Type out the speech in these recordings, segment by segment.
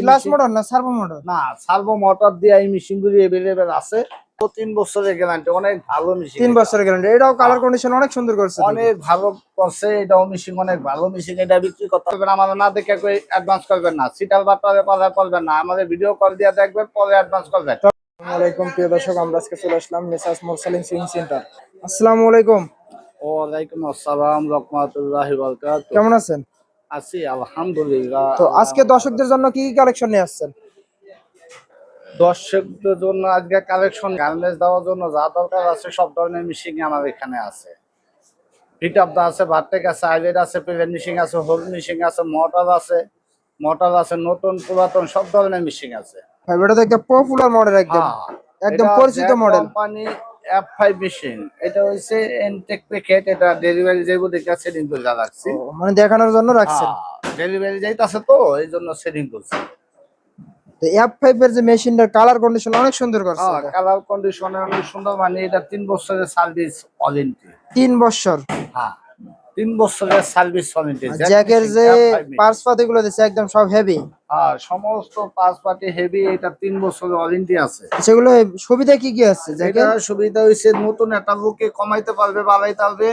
Class motor না servo motor না servo motor দিয়ে এই মেশিন গুলি এভেলেবেল আছে। তো তিন বছরের গ্যারান্টি অনেক ভালো মেশিন তিন বছরের গ্যারান্টি এটাও কালার কন্ডিশন অনেক সুন্দর করছে অনেক ভালো করছে এটাও মেশিন অনেক ভালো মেশিন এটা বিক্রি করতে হবে আমাদের না দেখে অ্যাডভান্স করবেন না। সিটার বাটারে পারে করবেন না। আমাদের ভিডিও কল দিয়ে দেখবেন পরে অ্যাডভান্স করবেন। আসসালামু আলাইকুম প্রিয় দর্শক আমরা আজকে চলে আসলাম মোরসালিং সুইং সেন্টার আসসালামু আলাইকুম। ওয়ালাইকুম আসসালাম রহমতুল্লাহি বারাকাতুহু। কেমন আছেন? আছি আলহামদুলিল্লাহ। তো আজকে দর্শকদের জন্য কি কি কালেকশন নিয়ে আসছেন? দর্শকদের জন্য আজকে কালেকশন গার্মেন্টস দেওয়ার জন্য যা দরকার আছে সব ধরনের মিশিং আমার এখানে আছে। আপ আছে ভার্টেক আছে আইলেট আছে প্লেন মিশিং আছে হোল মিশিং আছে মোটর আছে মোটর আছে নতুন পুরাতন সব ধরনের মিশিং আছে। এটা তো একটা পপুলার মডেল একদম। একদম পরিচিত model company F five machine এটা হচ্ছে এনটেক প্যাকেট এটা ডেলিভারি যাইবো দেখে সেটিং করে রাখছি মানে দেখানোর জন্য রাখছেন? ডেলিভারি যাইতেছে তো এই জন্য সেটিং করছি। তো এফ ফাইভ এর যে মেশিনটার কালার কন্ডিশন অনেক সুন্দর করছে কালার কন্ডিশন অনেক সুন্দর মানে এটা তিন বছরের সার্ভিস ওয়ারেন্টি তিন বছর? হ্যাঁ। তিন বছরের সার্ভিস ওয়ারেন্টি জ্যাকের যে পার্স পাতি গুলো দিচ্ছে একদম সব হেভি হ্যাঁ সমস্ত পার্স পাতি হেভি এটা তিন বছরের ওয়ারেন্টি আছে। সেগুলো সুবিধা কি কি আছে জ্যাকের সুবিধা হয়েছে নতুন একটা লোকে কমাইতে পারবে বাড়াইতে পারবে।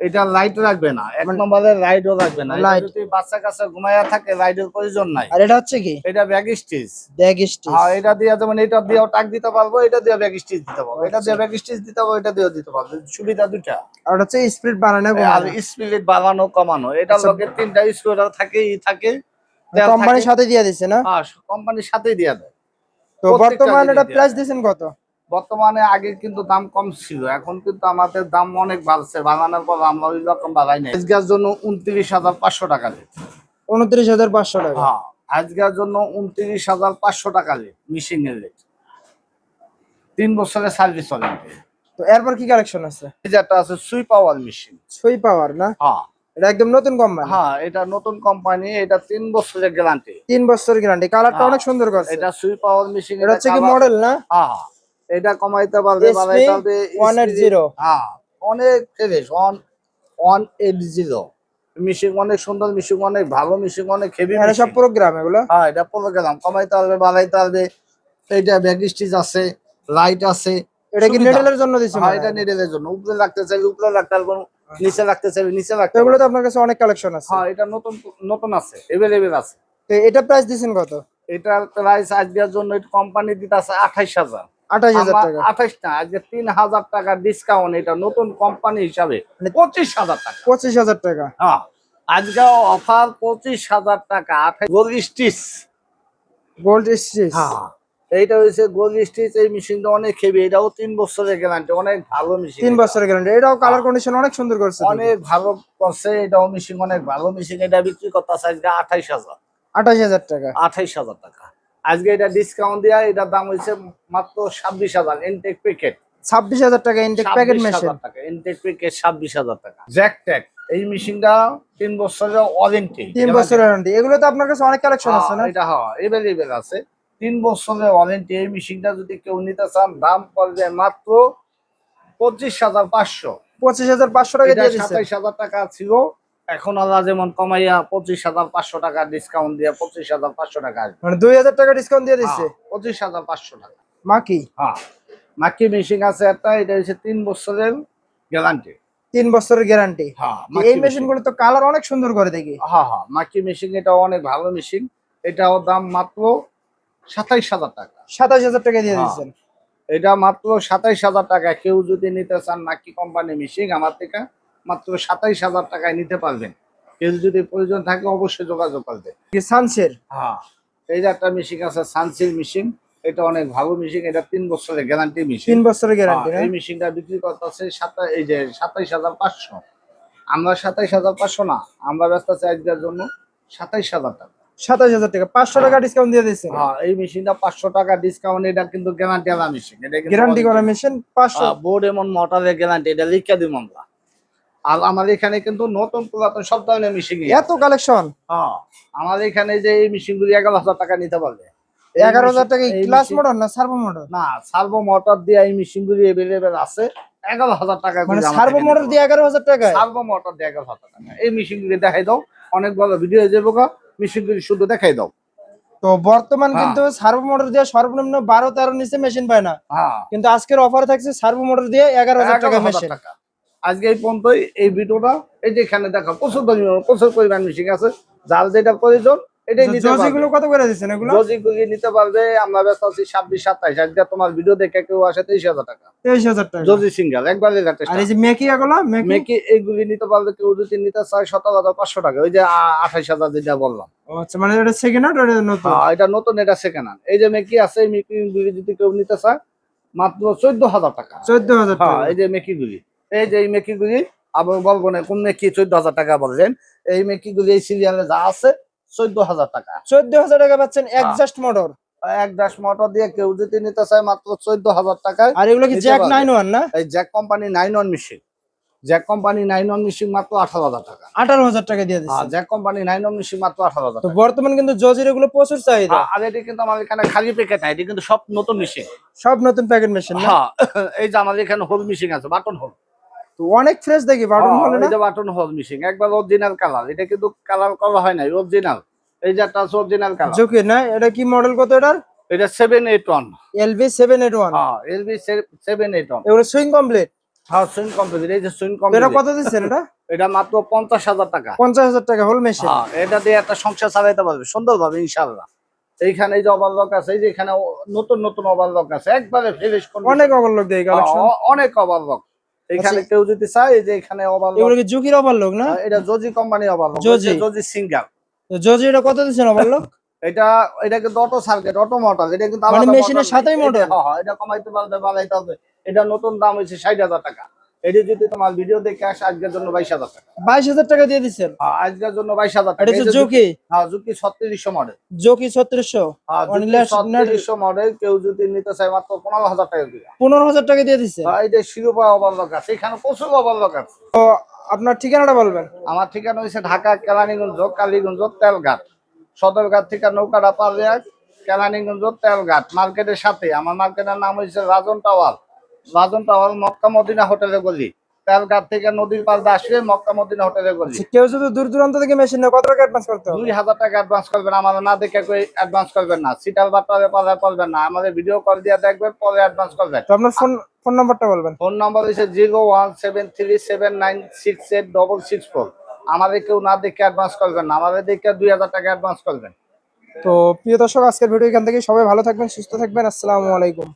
এটা লাইট রাখবে না। এক নম্বরে লাইটও রাখবে না। Light। যদি বাচ্চা কাছে ঘুমাইয়া থাকে লাইটের প্রয়োজন নাই। আর এটা হচ্ছে কি? এটা ব্যাগ স্টিচ ব্যাগ স্টিচ হ্যাঁ এটা দিয়ে যেমন এটা দিয়েও টাক দিতে পারব এটা দিয়ে ব্যাগ স্টিচ দিতে পারব। এটা দিয়ে ব্যাগ স্টিচ দিতে পারব এটা দিয়েও দিতে পারব। সুবিধা দুটা আর হচ্ছে স্পিড বাড়ানো আর স্পিড বাড়ানো কমানো। এটা আচ্ছা। লোকের তিনটা স্কুটার থাকে। ই থাকে কোম্পানির সাথে দিয়ে দিচ্ছে না? হ্যাঁ কোম্পানির সাথেই দিয়ে দেয়। তো বর্তমানে এটা দেয়া প্রাইস যায়। দিয়েছেন কত? বর্তমানে আগে কিন্তু দাম কম ছিল এখন কিন্তু আমাদের দাম অনেক বাড়ছে বাড়ানোর পর আমরা ওই রকম বাড়াই নাই। আজকের জন্য উনত্রিশ হাজার পাঁচশো টাকা রেট। উনত্রিশ হাজার পাঁচশো টাকা। হ্যাঁ আজকের জন্য উনত্রিশ হাজার পাঁচশো টাকা রেট মিশিং এর রেট। তিন বছরের সার্ভিস ওয়ারেন্টি তো এরপর কি কালেকশন আছে? যেটা আছে সুই পাওয়ার মেশিন। সুই পাওয়ার না? হ্যাঁ। এটা একদম নতুন কোম্পানি হ্যাঁ এটা নতুন কোম্পানি এটা তিন বছরের গ্যারান্টি তিন বছরের গ্যারান্টি কালারটা অনেক সুন্দর করছে। এটা সুই পাওয়ার মেশিন এটা হচ্ছে কি মডেল না? হ্যাঁ হ্যাঁ। এটা কমাইতে পারবে SP বাড়াইতে পারবে 180 হ্যাঁ অনেক fresh one one eight zero machine অনেক সুন্দর মিশিং অনেক ভালো মিশিং অনেক হেভি এটা সব প্রোগ্রাম এগুলো? হ্যাঁ এটা কমাইতে পারবে বাড়াইতে পারবে এইটা ব্যাগ স্টিচ আছে লাইট আছে। এটা কি নেডেলের জন্য দিচ্ছে হ্যাঁ এটা নিডেলের জন্য। উপরে রাখতে চাইবে উপরে রাখতে পারব নিচে রাখতে চাইবে নিচে রাখতে এগুলো তো আপনার কাছে অনেক কালেকশন আছে। হ্যাঁ এটা নতুন নতুন আছে আছে। তো এটা প্রাইস দিচ্ছেন কত? এটার প্রাইস আজকের জন্য কোম্পানি দিতে আছে আঠাইশ হাজার। আঠাশ হাজার টাকা। আঠাইশ না আজকে তিন হাজার টাকা ডিসকাউন্ট এটা নতুন কোম্পানি হিসাবে। মানে- পঁচিশ হাজার টাকা। পঁচিশ হাজার টাকা। হ্যাঁ আজকে অফার পঁচিশ হাজার টাকা আঠাইশ গোল স্টিচ গোল্ড স্টিচ হ্যাঁ এইটা হচ্ছে গোল স্টিচ এই মেশিনটা অনেক হেভি এটাও তিন বছরের গ্যারান্টি অনেক ভালো মেশিন তিন বছরের গ্যারান্টি এটাও কালার কন্ডিশন অনেক সুন্দর করছে অনেক ভালো করছে এটাও মেশিন অনেক ভালো মেশিন এটা বিক্রি করতে আজকে আঠাইশ হাজার। আঠাশ হাজার টাকা। আঠাইশ হাজার টাকা। আজকে এটা ডিসকাউন্ট দেওয়া এটার দাম হয়েছে মাত্র ছাব্বিশ হাজার ইনটেক প্যাকেট ছাব্বিশ হাজার টাকা ইনটেক প্যাকেট মেশিন টাকা ইনটেক প্যাকেট ছাব্বিশ হাজার টাকা। জ্যাক ট্যাক এই মেশিনটা তিন বছরের ওয়ারেন্টি তিন বছরের ওয়ারেন্টি এগুলো তো আপনার কাছে অনেক কালেকশন আছে না? এটা হ্যাঁ এভেলেবেল আছে। তিন বছরের ওয়ারেন্টি এই মেশিনটা যদি কেউ নিতে চান দাম পড়বে মাত্র পঁচিশ হাজার পাঁচশো। পঁচিশ হাজার পাঁচশো টাকা সাতাইশ হাজার টাকা ছিল। এখন আল্লাহ যেমন কমাইয়া পঁচিশ হাজার পাঁচশো টাকা ডিসকাউন্ট দিয়ে পঁচিশ হাজার পাঁচশো টাকা আসবে মানে দুই হাজার টাকা ডিসকাউন্ট দিয়ে দিচ্ছে পঁচিশ হাজার পাঁচশো টাকা। মাকি হ্যাঁ মাকি মেশিন আছে একটা? এটা হচ্ছে তিন বছরের গ্যারান্টি তিন বছরের গ্যারান্টি হ্যাঁ এই মেশিনগুলো তো কালার অনেক সুন্দর করে দেখি। হ্যাঁ হ্যাঁ মাকি মেশিন এটা অনেক ভালো মেশিন এটাও দাম মাত্র সাতাইশ হাজার টাকা। সাতাইশ হাজার টাকা দিয়ে হ্যাঁ। দিচ্ছেন এটা মাত্র সাতাইশ হাজার টাকা। কেউ যদি নিতে চান মাকি কোম্পানি মেশিন আমার থেকে মাত্র সাতাইশ হাজার টাকায় নিতে পারবেন। কেউ যদি প্রয়োজন থাকে অবশ্যই যোগাযোগ করবে। সানসের হ্যাঁ। এই যে একটা মেশিন আছে সানসিল মেশিন এটা অনেক ভালো মেশিন এটা তিন বছরের গ্যারান্টি মেশিন। তিন বছরের গ্যারান্টি এই মেশিনটা বিক্রি করতেছে সাতা এই যে সাতাইশ হাজার পাঁচশো। আমরা সাতাইশ হাজার পাঁচশো না আমরা ব্যস্ত আছি আজকের জন্য সাতাইশ হাজার টাকা। সাতাশ হাজার টাকা পাঁচশো টাকা ডিসকাউন্ট দিয়ে দিচ্ছেন হ্যাঁ এই মেশিনটা পাঁচশো টাকা ডিসকাউন্ট এটা কিন্তু গ্যারান্টি আলা মেশিন এটা গ্যারান্টি করা মেশিন পাঁচশো বোর্ড এমন মোটরের গ্যারান্টি এটা লিখে দিব আমরা। আর আমাদের এখানে কিন্তু নতুন পুরাতন সব ধরনের মেশিন এত কালেকশন হ্যাঁ আমাদের এখানে যে এই মেশিনগুলি এগারো হাজার টাকা নিতে পারবে। এগারো হাজার টাকা ক্লাস মোটর না সার্ভো মোটর না সার্ভো মোটর দিয়ে এই মেশিনগুলি এভেলেবেল আছে। এগারো হাজার টাকা মানে সার্ভো মোটর দিয়ে এগারো হাজার টাকা সার্ভো মোটর দিয়ে এগারো হাজার টাকা। এই মেশিনগুলি দেখাই দাও। অনেক বড় ভিডিও হয়ে যাব মেশিনগুলি শুধু দেখাই দাও। তো বর্তমান হ্যাঁ। কিন্তু সার্ভো মোটর দিয়ে সর্বনিম্ন বারো তেরো নিচে মেশিন পায় না। হ্যাঁ। কিন্তু আজকের অফার থাকছে সার্ভো মোটর দিয়ে এগারো হাজার টাকা মেশিন। আজকে এই পর্যন্তই। এই ভিডিওটা এই যে এখানে দেখো প্রচুর প্রচুর পরিমাণ মিশিং আছে। যার যেটা প্রয়োজন এটাই নিতে পারবে। কত করে দিচ্ছেন এগুলো? যদি নিতে পারবে আমরা ব্যস্ত আছি ছাব্বিশ সাতাইশ। আজকে তোমার ভিডিও দেখে কেউ আসে হাজার টাকা। হাজার টাকা। যদি সিঙ্গেল একবার আর এই যে মেকি এগুলো মেকি মেকি এইগুলি নিতে পারলে কেউ যদি নিতে চায় সতেরো হাজার পাঁচশো টাকা। ওই যে আঠাইশ হাজার যেটা বললাম। আচ্ছা মানে এটা সেকেন্ড হ্যান্ড ওটা নতুন? হ্যাঁ, এটা নতুন এটা সেকেন্ড হ্যান্ড এই যে মেকি আছে এই মেকি গুলি যদি কেউ নিতে চায় মাত্র চোদ্দ হাজার টাকা। চোদ্দ হাজার হ্যাঁ টাকা। এই যে মেকি গুলি। এই যে এই মেকি গুলি আবার বলব না কোন মেকি চোদ্দ হাজার টাকা বলছেন এই মেকি গুলি এই সিরিয়ালে যা আছে চোদ্দ হাজার টাকা। চোদ্দ হাজার টাকা পাচ্ছেন এক্সাস্ট মোটর এক দাস মোটর দিয়ে কেউ যদি নিতে চায় মাত্র চোদ্দ হাজার টাকায় আর এগুলো কি জ্যাক নাইন ওয়ান না? এই Jack company nine one machine Jack company nine one machine মাত্র আঠারো হাজার টাকা। আঠারো হাজার টাকা দিয়ে দিচ্ছে। Jack company nine one machine মাত্র আঠারো হাজার বর্তমান কিন্তু জজির এগুলো প্রচুর চাহিদা। আর এটি কিন্তু আমাদের এখানে খালি প্যাকেট এটি কিন্তু সব নতুন মেশিন সব নতুন প্যাকেট মেশিন হ্যাঁ এই যে আমাদের এখানে হোল মেশিন আছে বাটন হোল তো অনেক ফ্রেশ দেখি বাটন হল না? এই বাটন হোল মেশিন একবার অরিজিনাল কালার এটা কিন্তু কালার করা হয় নাই অরিজিনাল এই যে আছে অরিজিনাল কালার ঝুঁকি না এটা কি মডেল কত এটার? এটা seven eight one LB seven eight one হ্যাঁ এলবি সেভেন এইট ওয়ান এগুলো সুইং কমপ্লিট হ্যাঁ সুইং কমপ্লিট এই যে সুইং কমপ্লিট এটা কত দিচ্ছেন এটা? এটা মাত্র পঞ্চাশ হাজার টাকা। পঞ্চাশ হাজার টাকা হল মেশিন হ্যাঁ এটা দিয়ে একটা সংসার চালাইতে পারবে সুন্দরভাবে ইনশাল্লাহ এইখানে এই যে ওভারলক আছে এই যে এখানে নতুন নতুন ওভারলক আছে একবারে ফ্রেশ অনেক ওভারলোক দেয় কালেকশন অনেক ওভারলক এখানে আচ্ছা। কেউ যদি চায় যে এখানে ওভারলক এগুলো কি ঝুঁকির ওভারলোক না? এটা জজি কোম্পানি ওভারলক জজি। জজি সিঙ্গেল জজি এটা কত দিচ্ছেন ওভারলোক এটা এটা কিন্তু অটো সার্কিট অটো মোটর এটা কিন্তু মানে মেশিনের সাথেই মোটর হ্যাঁ হ্যাঁ, এটা কমাইতে পারবে বাড়াইতে হবে। এটা নতুন দাম হয়েছে ষাট হাজার টাকা। এটা যদি তোমার ভিডিও দেখে আসে আজকের জন্য বাইশ হাজার টাকা। বাইশ হাজার টাকা দিয়ে দিচ্ছেন? হ্যাঁ, আজকের জন্য বাইশ হাজার টাকা। এটা হ্যাঁ ছত্রিশশো মডেল জকি ছত্রিশশো? ছত্রিশশো মডেল কেউ যদি নিতে চায় মাত্র পনেরো হাজার টাকা দিয়ে। পনেরো হাজার টাকা দিয়ে দিচ্ছে? আর এই যে শিরোপা ওভারলক আছে এখানে প্রচুর আছে। তো আপনার ঠিকানাটা বলবেন? আমার ঠিকানা হয়েছে ঢাকা কেরানীগঞ্জ কালীগঞ্জ তেলঘাট। সদরঘাট থেকে নৌকাটা পারলে কেরানীগঞ্জ তেলঘাট। মার্কেটের সাথে। আমার মার্কেটের নাম হয়েছে Rajan tower. Rajan tower Mecca Medina হোটেলে গলি। তেলঘাট থেকে নদীর দিয়ে আসলে মক্কা মদিনা হোটেলে গলি। আচ্ছা, কেউ যদি দূর দূরান্ত থেকে মেশিন নেয় কত টাকা অ্যাডভান্স করতে হবে? দুই হাজার টাকা অ্যাডভান্স করবেন আমাদের না দেখে অ্যাডভান্স করবেন না। সিটাল বাট্টারে পাল্লায় করবেন না। আমাদের ভিডিও কল দিয়ে দেখবেন পরে অ্যাডভান্স করবেন। তো আপনার ফোন ফোন নাম্বারটা বলবেন। ফোন নম্বর হচ্ছে zero one seven three seven nine six eight double six four. আমাদের কেউ না দেখে অ্যাডভান্স করবেন না। আমাদের দেখে দুই হাজার টাকা অ্যাডভান্স করবেন। তো প্রিয় দর্শক আজকের ভিডিও এখান থেকে সবাই ভালো থাকবেন সুস্থ থাকবেন। আসসালামু আলাইকুম।